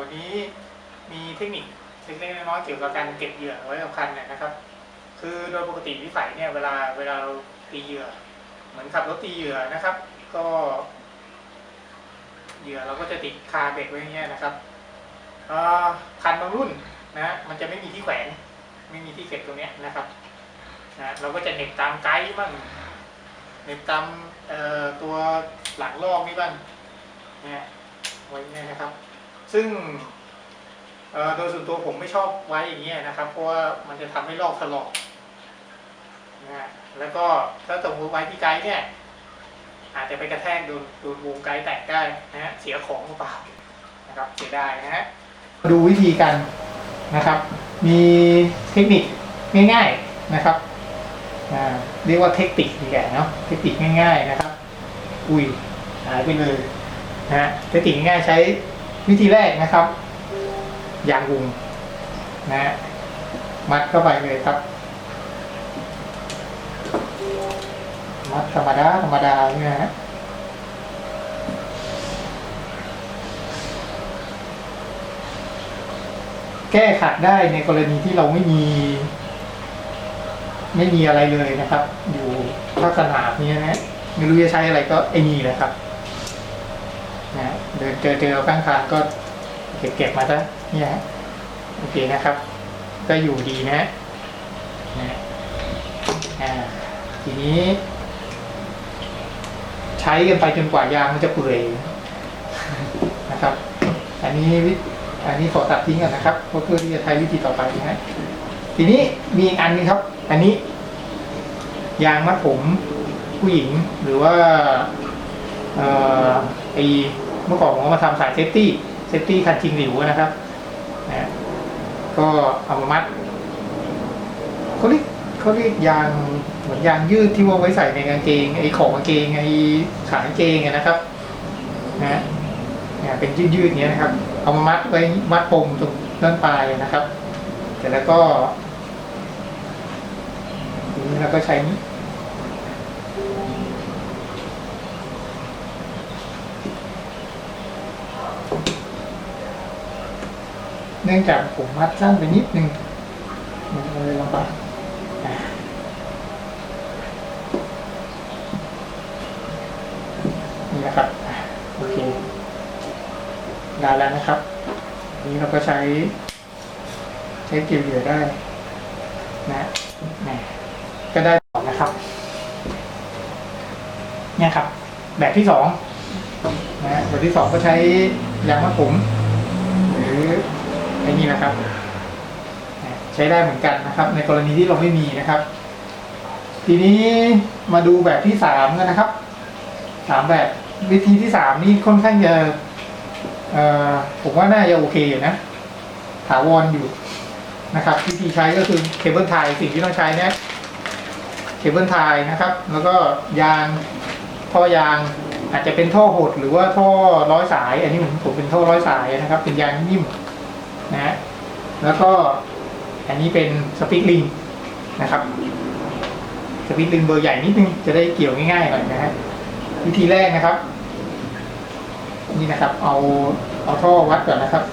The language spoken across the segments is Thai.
วันนี้มีเทคนิคเล็กๆน้อยๆเกี่ยวกับการเก็บเหยื่อไว้กับคันเนี่ยนะครับ คือโดยปกติวิสัยเนี่ยเวลาเวลาเราตีเหยื่อ เหมือนขับรถตีเหยื่อนะครับ ก็เหยื่อเราก็จะติดคาเบ็ดไว้อย่างเงี้ยนะครับอ่อคันบางรุ่นนะมันจะไม่มีที่แขวนไม่มีที่เก็บตรงเนี้ยนะครับนะเราก็จะเน็บตามไกด์บ้างเน็บตามเอ่อตัวหลังลอกนี่บ้างนะไว้เนี่ยนะครับ ซึ่งโดยส่วนตัวผมไม่ชอบไว้อย่างเงี้ยนะครับ เพราะว่ามันจะทำให้ลอกถลอกนะฮะแล้วก็ถ้าสมมติไว้ที่ไกด์เนี่ย อาจจะไปกระแทกโดนโดนวงไกด์แตกได้นะฮะเสียของหรือเปล่านะครับเสียดายนะฮะมาดูวิธีกันนะครับ มีเทคนิคง่ายๆนะครับเรียกว่าเทคนิคดีกว่าเนาะเทคนิคง่ายๆนะครับ อุ้ยหายไปเลยนะฮะเทคนิคง่ายใช้ วิธีแรกนะครับ ยางวุงนะฮะมัดเข้าไปเลยครับ มัดธรรมดาธรรมดาเนี่ยฮะแก้ขัดได้ในกรณีที่เราไม่มี ไม่มีอะไรเลยนะครับ อยู่ภาคสนามนี้นะไม่รู้จะใช้อะไรก็ไอ้นี่แหละครับ เดินเจอเจอข้างทางก็เก็บเก็บมาซะเนี่ยฮะโอเคนะครับ ก็อยู่ดีนะฮะนะฮะอ่าทีนี้ ใช้กันไปจนกว่ายางมันจะเปื่อยนะครับ อันนี้วิอันนี้ขอตัดทิ้งก่อนนะครับเพราะเพื่อที่จะใช้วิธีต่อไปนะฮะทีนี้มีอีกอันนึงครับ อันนี้ ยางมัดผมผู้หญิงหรือว่า เอ่อไอ เมื่อก่อนผมเอามาทำสายเซฟตี้เซฟตี้คันชิงหลิวนะครับนะก็เอามามัดเขาเรียกเขาเรียกยางเหมือนยางยืดที่ว่าไว้ใส่ในกางเกงไอ้ของกางเกงไอ้ขากางเกงนะครับนะเนี่ยเป็นยืดยืดๆเนี้ยนะครับ เอามามัดไว้มัดปมตรงด้านปลายนะครับ เสร็จแล้วก็ทีนี้เราก็ใช้ เนื่องจากผมมัดสั้นไปนิดนึงมันเลยลำบากอะนี่นะครับโอเคได้แล้วนะครับ นี้เราก็ใช้ ใช้เกี่ยวเหยื่อได้นะนะก็ได้ต่อนะครับ เนี่ยครับ แบบที่สองนะฮะแบบที่สองก็ใช้ยางมัดผมหรือ ไอ้นี่นะครับ ใช้ได้เหมือนกันนะครับ ในกรณีที่เราไม่มีนะครับ ทีนี้มาดูแบบที่สามกันนะครับสามแบบวิธีที่สามนี่ค่อนข้างจะผมว่าน่าจะโอเคอยู่นะถาวรอยู่นะครับ วิธีใช้ก็คือเคเบิลไทยสิ่งที่ต้องใช้เนี่ยเคเบิลไทยนะครับ แล้วก็ยางท่อยางอาจจะเป็นท่อหดหรือว่าท่อร้อยสาย อันนี้ผมผมเป็นท่อร้อยสายนะครับ เป็นยางนิ่ม นะฮะแล้วก็อันนี้เป็นสปิกลิงนะครับสปิกลิงเบอร์ใหญ่นิดนึงจะได้เกี่ยวง่ายๆหน่อยนะฮะวิธีแรกนะครับ นี่นะครับ เอาเอาท่อวัดก่อนนะครับ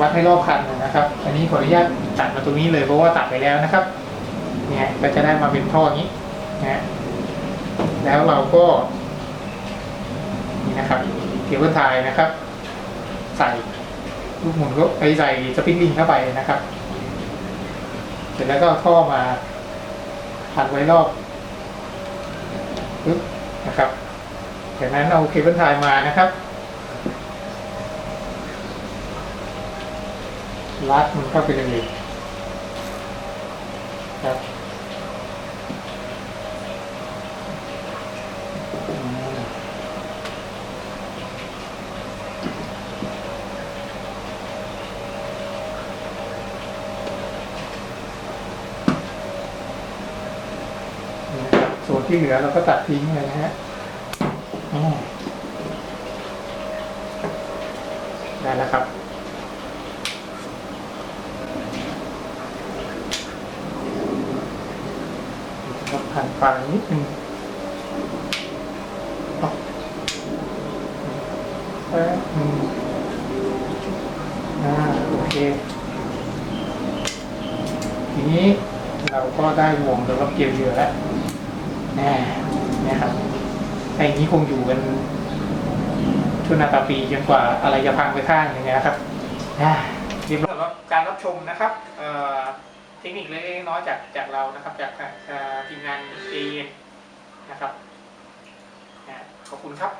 วัดให้รอบคันนะครับ อันนี้ขออนุญาตตัดมาตรงนี้เลยเพราะว่าตัดไปแล้วนะครับ เนี่ยก็จะได้มาเป็นท่อนี้นะฮะแล้วเราก็ นี่นะครับเกี่ยวกับทายนะครับ ใส่ ลูกหมุนก็ไปใส่สปริงลิงเข้าไปนะครับ เสร็จแล้วก็เอาท่อมาพันไว้รอบปึ๊บนะครับ จากนั้นเอาเคเบิลไทยมานะครับรัดมันเข้าไปเลยครับอืม นะครับส่ วนที่เหลือเราก็ตัดทิ้งเลยนะฮะได้แล้วครับ ผ่านปลายนิดนึงเอาแป๊บนึงโอเค ทีนี้เราก็ได้วงสำหรับเกี่ยวเหยื่อแล้ว แน่นะครับไอ้อย่างนี้คงอยู่กันชั่วนาตาปีจนกว่าอะไรจะพังไปข้างอย่างเงี้ยครับเรียบร้อยสำหรับการรับชมนะครับเทคนิคเล็กๆน้อยจากจากเรานะครับ จากทีมงานเอนะครับขอบคุณครับ